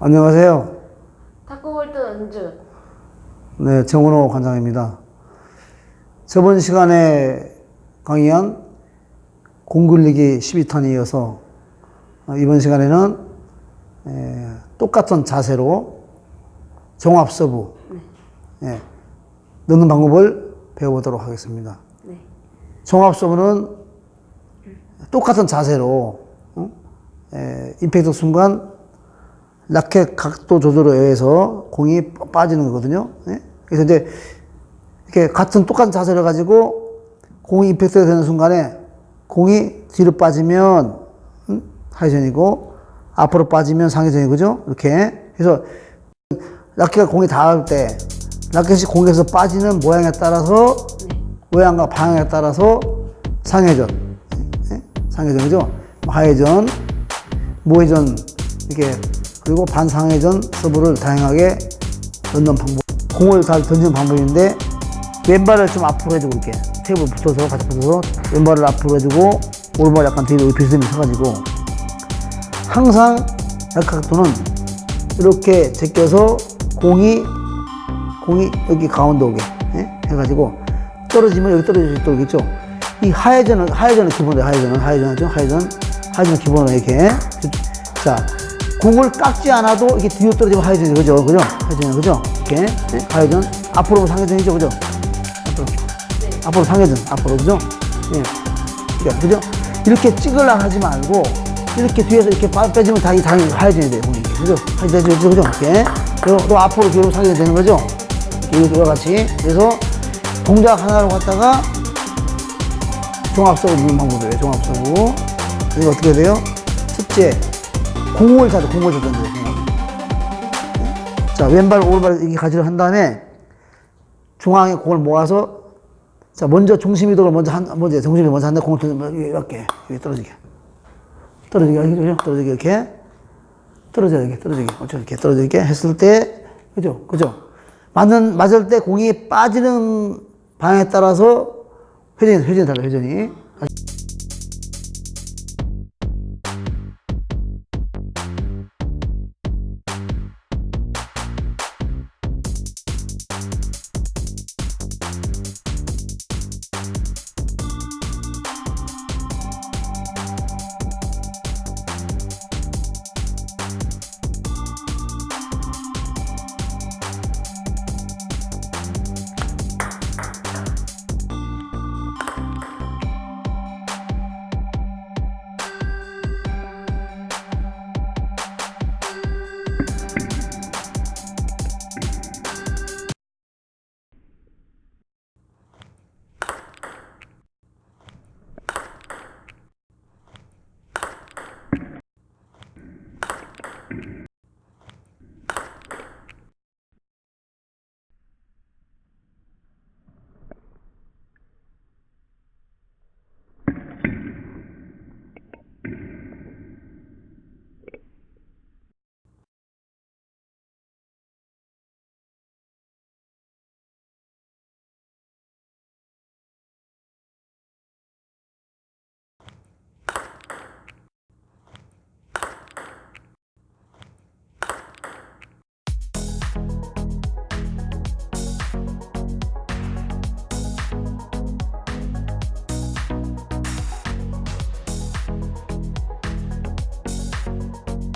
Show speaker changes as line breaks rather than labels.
안녕하세요.
탁구볼트 은주.
네, 정은호 관장입니다. 저번 시간에 강의한 공굴리기 12턴에 이어서 어, 이번 시간에는 에, 똑같은 자세로 종합 서브 예, 넣는 방법을 배워보도록 하겠습니다.
네.
종합 서브는 똑같은 자세로 어? 에, 임팩트 순간 라켓 각도 조절에 의해서 공이 빠지는 거거든요. 예? 그래서 이제 이렇게 같은 똑같은 자세를 가지고 공이 임팩트가 되는 순간에 공이 뒤로 빠지면 음? 하회전이고 앞으로 빠지면 상회전이고 그죠? 이렇게 그래서 라켓가 공이 닿을 때 라켓이 공에서 빠지는 모양에 따라서 모양과 방향에 따라서 상회전, 예? 상회전 그죠? 뭐 하회전, 모회전 이렇게 그리고 반상회전 서브를 다양하게 넣는 방법. 공을 잘 던지는 방법인데 왼발을 좀 앞으로 해주고 이렇게 테이블 붙어서 같이 붙어서 왼발을 앞으로 해주고 오른발 약간 뒤로 비스듬히 서가지고 항상 약각도는 이렇게 제껴서 공이 공이 여기 가운데 오게 예? 해가지고 떨어지면 여기 떨어질 수 있도록 이 하회전은 하회전은 기본이에요 하회전은 하회전 하죠 하회전 하회전은 기본으로 이렇게 자 공을 깎지 않아도 이렇게 뒤로 떨어지면 하회전이 그죠? 그죠? 하회전 그죠? 이렇게. 예? 하회전 앞으로 상회전이죠 그죠? 앞으로. 앞으로 상회전 앞으로 그죠? 예. 그러니까 그죠? 이렇게 찍으려 하지 말고 이렇게 뒤에서 이렇게 빠- 빼주면 다이 당연히 하회전이 돼요 공이. 그죠? 하회전 그죠 그죠? 이렇게. 그리고 또 앞으로 뒤로 상회전 되는 거죠? 이거 같이. 그래서 동작 하나로 갖다가 종합서브 넣는 방법이에요 종합서브. 그리고 어떻게 돼요? 첫째 공을 잡아 공을 잡는 거예요 공을. 자 왼발 오른발 이렇게 가지를 한 다음에 중앙에 공을 모아서 자 먼저 중심 이동을 먼저 한 먼저 중심이 먼저 한다 공을 이렇게 이렇게 떨어지게. 떨어지게 그죠 떨어지게 이렇게. 떨어져야 이렇게 떨어지게. 어쩌 이렇게 떨어지게 했을 때 그죠? 그죠? 맞는 맞을 때 공이 빠지는 방향에 따라서 회전이 회전이 달라 회전이